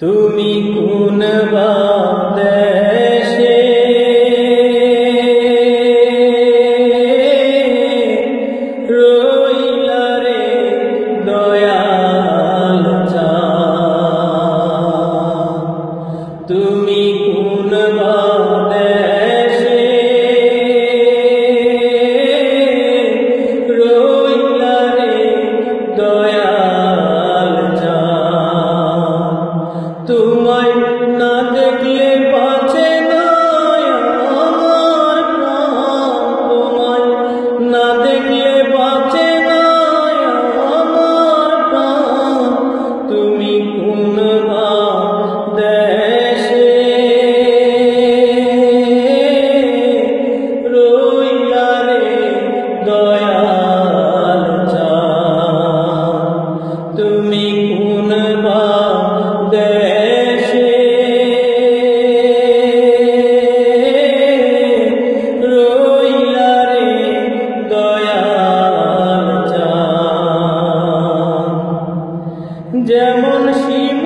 তুমি কোন বা দেশে রইলা যেমন শিমুলের